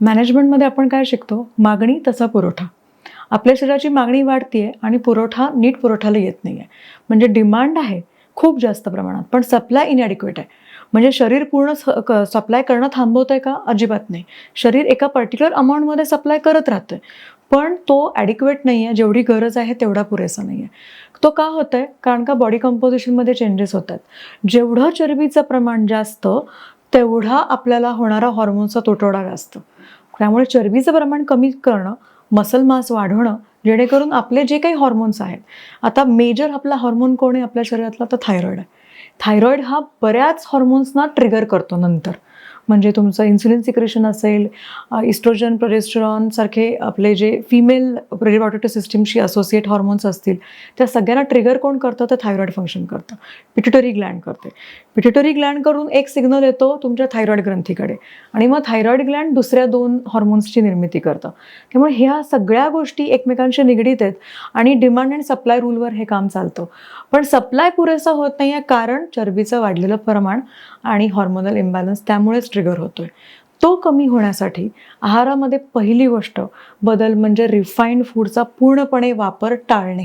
मॅनेजमेंटमध्ये आपण काय शिकतो? मागणी तसा पुरवठा. आपल्या शरीराची मागणी वाढतीये आणि पुरवठा नीट पुरवठाला येत नाही आहे म्हणजे डिमांड आहे खूप जास्त प्रमाणात पण सप्लाय इनॲडिक्वेट आहे. म्हणजे शरीर पूर्ण सप्लाय करणं थांबवत आहे का? अजिबात नाही. शरीर एका पर्टिक्युलर अमाऊंटमध्ये सप्लाय करत राहतंय. पण तो ॲडिक्वेट नाही आहे जेवढी गरज आहे तेवढा पुरेसा नाही आहे तो का होत आहे कारण का बॉडी कंपोजिशनमध्ये चेंजेस होतात. जेवढं चरबीचं प्रमाण जास्त तेवढा आपल्याला होणारा हॉर्मोनचा तुटवडा जास्त त्यामुळे चरबीचं प्रमाण कमी करणं मसल मास वाढवणं जेणेकरून आपले जे काही हॉर्मोन्स आहेत आता मेजर आपला हॉर्मोन कोण आहे आपल्या शरीरातला? तर थायरॉईड आहे. थायरॉईड हा बऱ्याच हॉर्मोन्सना ट्रिगर करतो नंतर. म्हणजे तुमचं इन्सुलिन सिक्रेशन असेल इस्ट्रोजन प्रोजेस्ट्रॉन सारखे आपले जे फिमेल रिप्रॉडक्टिव्ह सिस्टीमशी असोसिएट हॉर्मोन्स असतील त्या सगळ्यांना ट्रिगर कोण करतं? तर थायरॉइड फंक्शन करतं. पिट्युटरी ग्लँड करते. पिट्युटरी ग्लँड करून एक सिग्नल येतो तुमच्या थायरॉइड ग्रंथीकडे. आणि मग थायरॉइड ग्लँड दुसऱ्या दोन हॉर्मोन्सची निर्मिती करतं. त्यामुळे ह्या सगळ्या गोष्टी एकमेकांशी निगडीत आहेत आणि डिमांड अँड सप्लाय रूलवर हे काम चालतं. पण सप्लाय पुरेसा होत नाही आहे कारण चरबीचं वाढलेलं प्रमाण आणि हॉर्मोनल इम्बॅलन्स त्यामुळेच ट्रिगर होतोय. तो कमी होण्यासाठी आहारामध्ये पहिली गोष्ट बदल म्हणजे रिफाईंड फूडचा पूर्णपणे वापर टाळणे.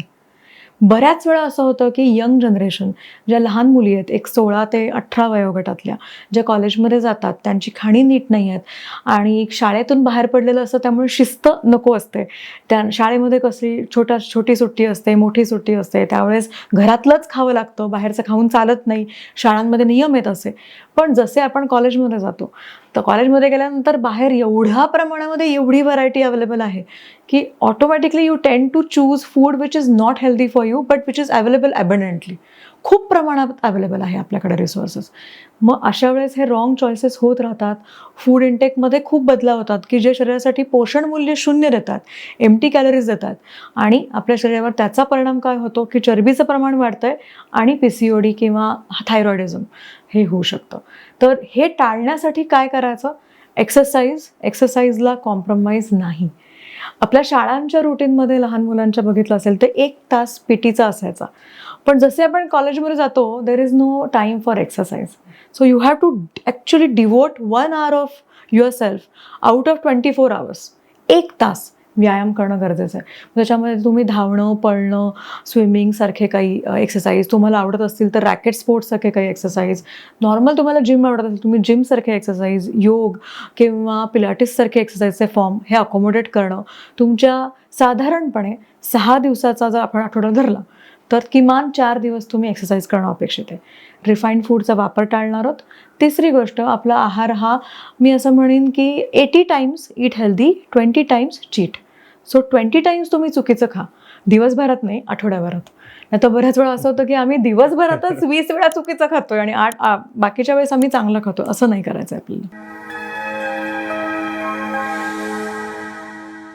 बऱ्याच वेळा असं होतं की यंग जनरेशन ज्या लहान मुली आहेत एक सोळा ते अठरा वयोगटातल्या ज्या कॉलेजमध्ये जातात त्यांची खाणी नीट नाही आहेत आणि शाळेतून बाहेर पडलेलं असतं त्यामुळे शिस्त नको असते. त्या शाळेमध्ये कसली छोटा छोटी सुट्टी असते मोठी सुट्टी असते त्यावेळेस घरातलंच खावं लागतं बाहेरचं खाऊन चालत नाही शाळांमध्ये नियम येत असे. पण जसे आपण कॉलेजमध्ये जातो तर कॉलेजमध्ये गेल्यानंतर बाहेर एवढ्या प्रमाणामध्ये एवढी व्हरायटी अवेलेबल आहे की automatically you tend to choose food which is not healthy for you but which is available abundantly खूप प्रमाणात अवेलेबल आहे आपल्याकडे रिसोर्सेस मग अशा वेळेस हे रॉंग चॉईसेस होत राहतात. फूड इंटेकमध्ये खूप बदलाव होतात की जे शरीरासाठी पोषण मूल्य शून्य देतात एमटी कॅलरीज देतात. आणि आपल्या शरीरावर त्याचा परिणाम काय होतो की चरबीचं प्रमाण वाढतं आहे आणि पी सी ओ डी किंवा थायरॉइडिझम हे होऊ शकतं. तर हे टाळण्यासाठी काय करायचं? एक्सरसाइज एक्सरसाइजला कॉम्प्रोमाइज नाही. आपल्या शाळांच्या रुटीनमध्ये लहान मुलांच्या बघितलं असेल तर एक तास पी टीचा असायचा. पण जसे आपण कॉलेजमध्ये जातो there is no time for exercise so you have to actually devote one hour of yourself out of twenty four hours एक तास. व्यायाम करणं गरजेचं आहे. त्याच्यामध्ये तुम्ही धावणं पळणं स्विमिंगसारखे काही एक्सरसाइज तुम्हाला आवडत असतील तर रॅकेट स्पोर्ट्ससारखे काही एक्सरसाइज नॉर्मल तुम्हाला जिम आवडत असेल तुम्ही जिमसारखे एक्सरसाइज योग किंवा पिलाटिससारखे एक्सरसाइजचे फॉर्म हे अकोमोडेट करणं तुमच्या साधारणपणे सहा दिवसाचा जर आपण आठवडा धरला तर किमान चार दिवस तुम्ही एक्सरसाइज करणं अपेक्षित आहे. रिफाईंड फूडचा वापर टाळणार आहोत. तिसरी गोष्ट आपला आहार हा मी असं म्हणेन की eighty times eat healthy twenty times cheat so twenty times तुम्ही चुकीचं खा. दिवसभरात नाही आठवड्याभरात. नाही तर बऱ्याच वेळा असं होतं की आम्ही दिवसभरातच वीस वेळा चुकीचं खातोय आणि आठ बाकीच्या वेळेस आम्ही चांगलं खातो असं नाही करायचं आपल्याला.